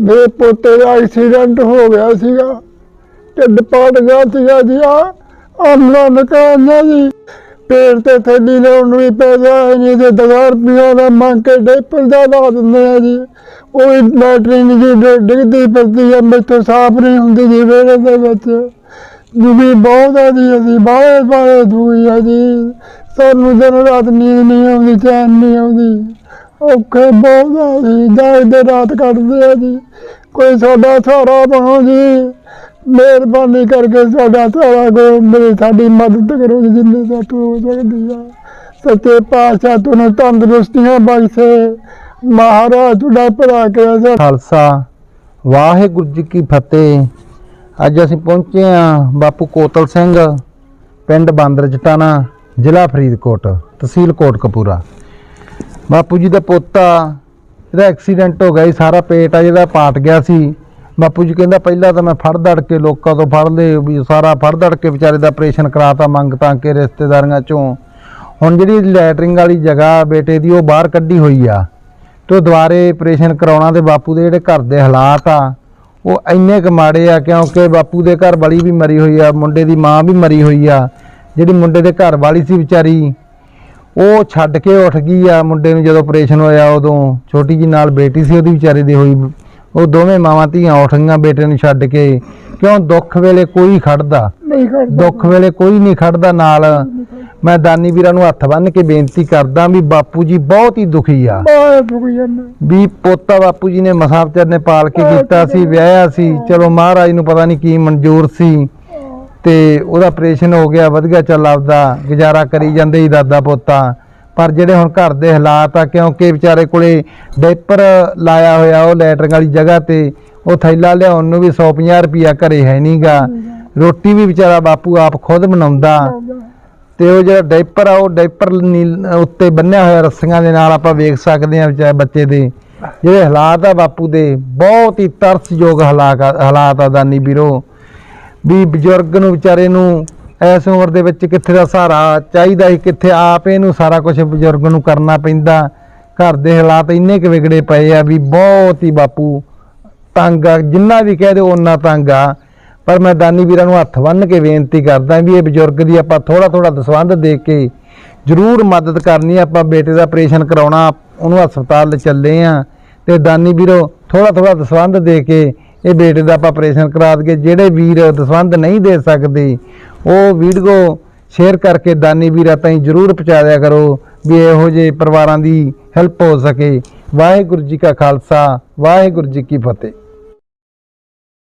ਮੇਰੇ ਪੋਤੇ ਦਾ ਐਕਸੀਡੈਂਟ ਹੋ ਗਿਆ ਸੀਗਾ। ਢਿੱਡ ਪਾੜ ਗਿਆ ਸੀਗਾ ਜੀ, ਆ, ਆਮਲਾ ਨਕਾਨਾ ਜੀ। ਪੇੜ ਤੇ ਥੈਲੀ ਲਾਉਣ ਨੂੰ ਵੀ ਪੈਸਾ ਹੈ ਨਹੀਂ ਤੇ ਦਵਾਰ ਰੁਪਈਆ ਦਾ ਮੰਗ ਕੇ ਡੇਪਰ ਦਾ ਲਾ ਦਿੰਦੇ ਆ ਜੀ। ਉਹ ਵੀ ਲੈਟਰਿਨ ਜੀ ਡਿੱਗਦੀ ਫਿਰਦੀ ਆ ਮੈਥੋਂ ਸਾਫ਼ ਨਹੀਂ ਹੁੰਦੀ ਜੀ ਵਿਹੜੇ ਦੇ ਵਿੱਚ। ਦੁਖੀ ਬਹੁਤ ਆ ਜੀ, ਅਸੀਂ ਬਾਹਲੇ ਬਾਹਲੇ ਦੁਖੀ ਆ ਜੀ। ਸਾਨੂੰ ਦਿਨ ਰਾਤ ਨੀਂਦ ਨਹੀਂ ਆਉਂਦੀ, ਚੈਨ ਨਹੀਂ ਆਉਂਦੀ। ਔਖੇ ਬਹੁਤ ਆ ਜੀ ਜਾਗਦੇ ਰਾਤ ਕੱਟਦੇ ਆ ਜੀ। ਕੋਈ ਸਾਡਾ ਸਹਾਰਾ ਬਣੋ ਜੀ। ਮਿਹਰਬਾਨੀ ਕਰਕੇ ਸਾਡਾ ਸਹਾਰਾ ਕਰੋ ਮੇਰੀ ਸਾਡੀ ਮਦਦ ਕਰੋ ਜੀ, ਜਿੰਨੀ ਸਾਥੋਂ ਹੋ ਸਕਦੀ ਆ। ਸੱਚੇ ਪਾਤਸ਼ਾਹ ਤੁਹਾਨੂੰ ਤੰਦਰੁਸਤੀਆਂ ਬਖਸ਼ੇ। ਮਹਾਰਾਜ ਤੁਹਾਡਾ ਭਲਾ ਕਰੇ ਸਰ ਖਾਲਸਾ, ਵਾਹਿਗੁਰੂ ਜੀ ਕੀ ਫਤਿਹ। ਅੱਜ ਅਸੀਂ ਪਹੁੰਚੇ ਹਾਂ ਬਾਪੂ ਕੋਤਲ ਸਿੰਘ, ਪਿੰਡ ਬਾਂਦਰ ਜਟਾਣਾ, ਜ਼ਿਲ੍ਹਾ ਫਰੀਦਕੋਟ, ਤਹਿਸੀਲ ਕੋਟਕਪੂਰਾ। ਬਾਪੂ ਜੀ ਦਾ ਪੋਤਾ, ਇਹਦਾ ਐਕਸੀਡੈਂਟ ਹੋ ਗਿਆ ਸੀ ਸਾਰਾ ਪੇਟ ਆ ਜਿਹੜਾ ਪਾਟ ਗਿਆ ਸੀ। ਬਾਪੂ ਜੀ ਕਹਿੰਦਾ, ਪਹਿਲਾਂ ਤਾਂ ਮੈਂ ਫੜ ਦੜ ਕੇ ਲੋਕਾਂ ਤੋਂ ਫੜ ਲਏ, ਵੀ ਸਾਰਾ ਫੜ ਦੜ ਕੇ ਵਿਚਾਰੇ ਦਾ ਆਪਰੇਸ਼ਨ ਕਰਾਤਾ ਮੰਗ ਤਾਂ ਕੇ ਰਿਸ਼ਤੇਦਾਰੀਆਂ ਚੋਂ। ਹੁਣ ਜਿਹੜੀ ਲੈਟਰਿੰਗ ਵਾਲੀ ਜਗ੍ਹਾ ਬੇਟੇ ਦੀ, ਉਹ ਬਾਹਰ ਕੱਢੀ ਹੋਈ ਆ। ਤੋ ਦੁਬਾਰੇ ਆਪਰੇਸ਼ਨ ਕਰਾਉਣਾ ਤੇ ਬਾਪੂ ਦੇ ਜਿਹੜੇ ਘਰ ਦੇ ਹਾਲਾਤ ਆ, ਉਹ ਇੰਨੇ ਕੁ ਮਾੜੇ ਆ, ਕਿਉਂਕਿ ਬਾਪੂ ਦੇ ਘਰ ਵਾਲੀ ਵੀ ਮਰੀ ਹੋਈ ਆ, ਮੁੰਡੇ ਦੀ ਮਾਂ ਵੀ ਮਰੀ ਹੋਈ ਆ। ਜਿਹੜੀ ਮੁੰਡੇ ਦੇ ਘਰ ਵਾਲੀ ਸੀ ਵਿਚਾਰੀ ਉਹ ਛੱਡ ਕੇ ਉੱਠ ਗਈ ਆ ਮੁੰਡੇ ਨੂੰ ਜਦੋਂ ਆਪਰੇਸ਼ਨ ਹੋਇਆ ਉਦੋਂ। ਛੋਟੀ ਜੀ ਨਾਲ ਬੇਟੀ ਸੀ ਉਹਦੀ ਵਿਚਾਰੀ ਦੀ ਹੋਈ। ਉਹ ਦੋਵੇਂ ਮਾਵਾਂ ਧੀਆਂ ਉੱਠ ਗਈਆਂ ਬੇਟੇ ਨੂੰ ਛੱਡ ਕੇ। ਕਿਉਂ ਦੁੱਖ ਵੇਲੇ ਕੋਈ ਖੜਦਾ? ਦੁੱਖ ਵੇਲੇ ਕੋਈ ਨਹੀਂ ਖੜਦਾ ਨਾਲ। ਮੈਂ ਦਾਨੀ ਵੀਰਾਂ ਨੂੰ ਹੱਥ ਬੰਨ੍ਹ ਕੇ ਬੇਨਤੀ ਕਰਦਾ ਵੀ ਬਾਪੂ ਜੀ ਬਹੁਤ ਹੀ ਦੁਖੀ ਆ। ਵੀ ਪੋਤਾ ਬਾਪੂ ਜੀ ਨੇ ਮਸਾਂ ਵਿਚਾਰ ਨੇ ਪਾਲ ਕੇ ਕੀਤਾ ਸੀ ਵਿਆਹਿਆ ਸੀ। ਚਲੋ ਮਹਾਰਾਜ ਨੂੰ ਪਤਾ ਨਹੀਂ ਕੀ ਮਨਜ਼ੂਰ ਸੀ। ਤੇ ਉਹਦਾ ਆਪਰੇਸ਼ਨ ਹੋ ਗਿਆ ਵਧੀਆ ਚੱਲ ਆਪਦਾ ਗੁਜ਼ਾਰਾ ਕਰੀ ਜਾਂਦੇ ਸੀ ਦਾਦਾ ਪੋਤਾ। ਪਰ ਜਿਹੜੇ ਹੁਣ ਘਰ ਦੇ ਹਾਲਾਤ ਆ ਕਿਉਂਕਿ ਵਿਚਾਰੇ ਕੋਲੇ ਡਾਈਪਰ ਲਾਇਆ ਹੋਇਆ ਉਹ ਲੈਟਰਿੰਗ ਵਾਲੀ ਜਗ੍ਹਾ ਤੇ ਉਹ ਥੈਲਾ ਲਿਆਉਣ ਨੂੰ ਵੀ 150 ਰੁਪਿਆ ਘਰੇ ਹੈ ਨਹੀਂਗਾ ਰੋਟੀ ਵੀ ਵਿਚਾਰਾ ਬਾਪੂ ਆਪ ਖੁਦ ਬਣਾਉਂਦਾ। ਤੇ ਉਹ ਜਿਹੜਾ ਡਾਈਪਰ ਆ ਉਹ ਡਾਈਪਰ ਨੀਲ- ਉੱਤੇ ਬੰਨਿਆ ਹੋਇਆ ਰੱਸੀਆਂ ਦੇ ਨਾਲ ਆਪਾਂ ਵੇਖ ਸਕਦੇ ਹਾਂ ਵਿਚਾਰੇ ਬੱਚੇ ਦੇ। ਜਿਹੜੇ ਹਾਲਾਤ ਆ ਬਾਪੂ ਦੇ ਬਹੁਤ ਹੀ ਤਰਸਯੋਗ ਹਾਲਾਤ ਆ- ਹਾਲਾਤ ਆ ਦਾਨੀ ਵੀਰੋ। ਵੀ ਬਜ਼ੁਰਗ ਨੂੰ ਵਿਚਾਰੇ ਨੂੰ ਇਸ ਉਮਰ ਦੇ ਵਿੱਚ ਕਿੱਥੇ ਦਾ ਸਹਾਰਾ ਚਾਹੀਦਾ ਸੀ, ਕਿੱਥੇ ਆਪ ਇਹਨੂੰ ਸਾਰਾ ਕੁਝ ਬਜ਼ੁਰਗ ਨੂੰ ਕਰਨਾ ਪੈਂਦਾ। ਘਰ ਦੇ ਹਾਲਾਤ ਇੰਨੇ ਕੁ ਵਿਗੜੇ ਪਏ ਆ ਵੀ ਬਹੁਤ ਹੀ ਬਾਪੂ ਤੰਗ ਆ, ਜਿੰਨਾ ਵੀ ਕਹਿ ਦਿਓ ਓਨਾ ਤੰਗ ਆ। ਪਰ ਮੈਂ ਦਾਨੀ ਵੀਰਾਂ ਨੂੰ ਹੱਥ ਬੰਨ੍ਹ ਕੇ ਬੇਨਤੀ ਕਰਦਾ ਵੀ ਇਹ ਬਜ਼ੁਰਗ ਦੀ ਆਪਾਂ ਥੋੜਾ ਥੋੜਾ ਦਸਵੰਧ ਦੇ ਕੇ ਜ਼ਰੂਰ ਮਦਦ ਕਰਨੀ ਆਪਾਂ ਬੇਟੇ ਦਾ ਆਪਰੇਸ਼ਨ ਕਰਾਉਣਾ, ਉਹਨੂੰ ਹਸਪਤਾਲ ਲੈ ਚੱਲੇ ਆ। ਤੇ ਦਾਨੀ ਵੀਰੋ ਥੋੜਾ ਥੋੜਾ ਦਸਵੰਧ ਦੇ ਕੇ ਇਹ ਬੇਟੇ ਦਾ ਆਪਾਂ ਆਪਰੇਸ਼ਨ ਕਰਾ ਦਈਏ। ਜਿਹੜੇ ਵੀਰ ਦਸਵੰਧ ਨਹੀਂ ਦੇ ਸਕਦੇ, ਉਹ ਵੀਡੀਓ ਸ਼ੇਅਰ ਕਰਕੇ ਦਾਨੀ ਵੀਰਾਂ ਤਾਈਂ ਜ਼ਰੂਰ ਪਹੁੰਚਾ ਦਿਆ ਕਰੋ ਵੀ ਇਹੋ ਜਿਹੇ ਪਰਿਵਾਰਾਂ ਦੀ ਹੈਲਪ ਹੋ ਸਕੇ। ਵਾਹਿਗੁਰੂ ਜੀ ਕਾ ਖਾਲਸਾ, ਵਾਹਿਗੁਰੂ ਜੀ ਕੀ ਫਤਿਹ।